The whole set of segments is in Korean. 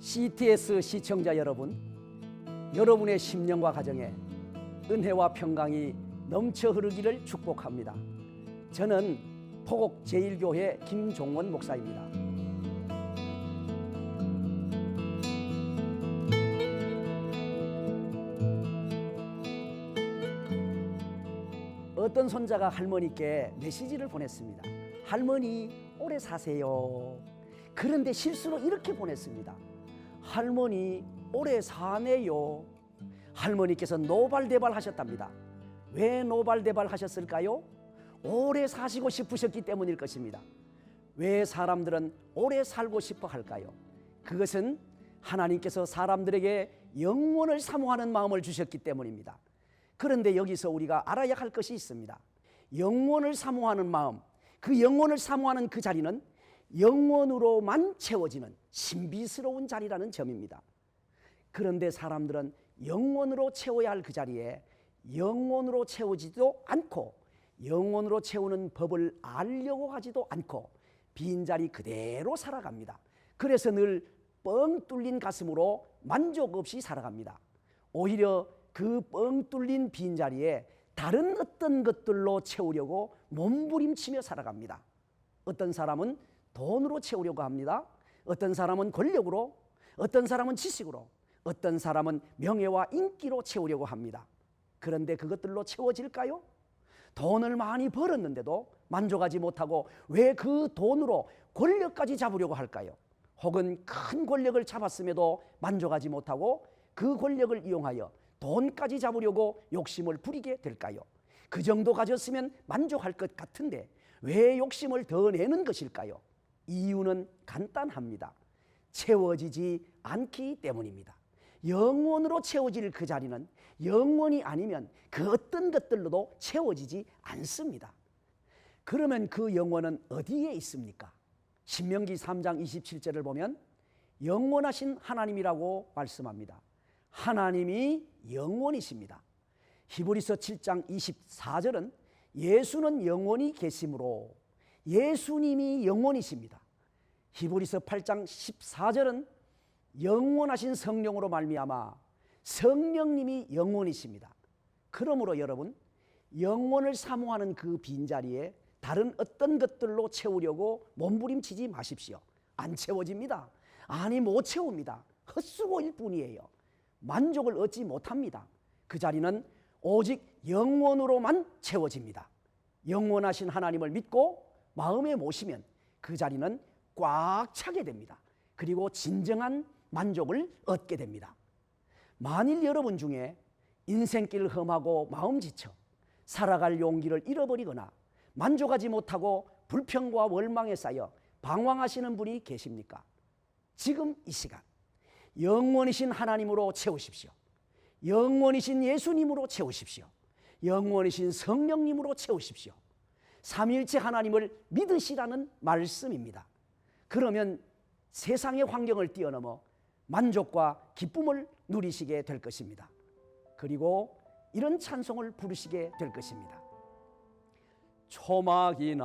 CTS 시청자 여러분, 여러분의 심령과 가정에 은혜와 평강이 넘쳐 흐르기를 축복합니다. 저는 포곡 제1교회 김종원 목사입니다. 어떤 손자가 할머니께 메시지를 보냈습니다. 할머니 오래 사세요. 그런데 실수로 이렇게 보냈습니다. 할머니 오래 사네요. 할머니께서 노발대발 하셨답니다. 왜 노발대발 하셨을까요? 오래 사시고 싶으셨기 때문일 것입니다. 왜 사람들은 오래 살고 싶어 할까요? 그것은 하나님께서 사람들에게 영원을 사모하는 마음을 주셨기 때문입니다. 그런데 여기서 우리가 알아야 할 것이 있습니다. 영원을 사모하는 마음, 그 영원을 사모하는 그 자리는 영원으로만 채워지는 신비스러운 자리라는 점입니다. 그런데 사람들은 영원으로 채워야 할 그 자리에 영원으로 채우지도 않고 영원으로 채우는 법을 알려고 하지도 않고 빈자리 그대로 살아갑니다. 그래서 늘 뻥 뚫린 가슴으로 만족 없이 살아갑니다. 오히려 그 뻥 뚫린 빈자리에 다른 어떤 것들로 채우려고 몸부림치며 살아갑니다. 어떤 사람은 돈으로 채우려고 합니다. 어떤 사람은 권력으로, 어떤 사람은 지식으로, 어떤 사람은 명예와 인기로 채우려고 합니다. 그런데 그것들로 채워질까요? 돈을 많이 벌었는데도 만족하지 못하고 왜 그 돈으로 권력까지 잡으려고 할까요? 혹은 큰 권력을 잡았음에도 만족하지 못하고 그 권력을 이용하여 돈까지 잡으려고 욕심을 부리게 될까요? 그 정도 가졌으면 만족할 것 같은데 왜 욕심을 더 내는 것일까요? 이유는 간단합니다. 채워지지 않기 때문입니다. 영원으로 채워질 그 자리는 영원이 아니면 그 어떤 것들로도 채워지지 않습니다. 그러면 그 영원은 어디에 있습니까? 신명기 3장 27절을 보면 영원하신 하나님이라고 말씀합니다. 하나님이 영원이십니다. 히브리서 7장 24절은 예수는 영원히 계심으로 예수님이 영원이십니다. 히브리서 8장 14절은 영원하신 성령으로 말미암아 성령님이 영원이십니다. 그러므로 여러분 영원을 사모하는 그 빈자리에 다른 어떤 것들로 채우려고 몸부림치지 마십시오. 안 채워집니다. 아니 못 채웁니다. 헛수고일 뿐이에요. 만족을 얻지 못합니다. 그 자리는 오직 영원으로만 채워집니다. 영원하신 하나님을 믿고 마음에 모시면 그 자리는 꽉 차게 됩니다. 그리고 진정한 만족을 얻게 됩니다. 만일 여러분 중에 인생길 험하고 마음 지쳐 살아갈 용기를 잃어버리거나 만족하지 못하고 불평과 원망에 쌓여 방황하시는 분이 계십니까? 지금 이 시간 영원이신 하나님으로 채우십시오. 영원이신 예수님으로 채우십시오. 영원이신 성령님으로 채우십시오. 삼일체 하나님을 믿으시라는 말씀입니다. 그러면 세상의 환경을 뛰어넘어 만족과 기쁨을 누리시게 될 것입니다. 그리고 이런 찬송을 부르시게 될 것입니다. 초막이나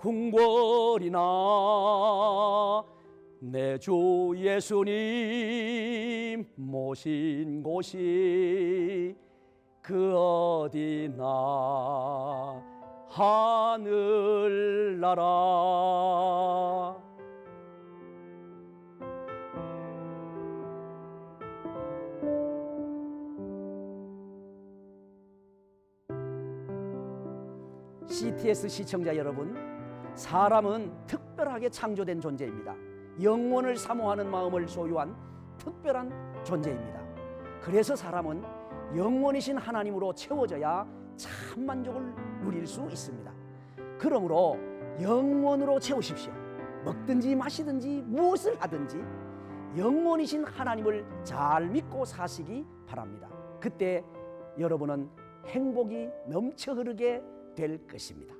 궁궐이나 내 주 예수님 모신 곳이 그 어디나 하늘나라 CTS 시청자 여러분, 사람은 특별하게 창조된 존재입니다. 영원을 사모하는 마음을 소유한 특별한 존재입니다. 그래서 사람은 영원이신 하나님으로 채워져야 참 만족을 누릴 수 있습니다. 그러므로 영원으로 채우십시오. 먹든지 마시든지 무엇을 하든지 영원이신 하나님을 잘 믿고 사시기 바랍니다. 그때 여러분은 행복이 넘쳐 흐르게 될 것입니다.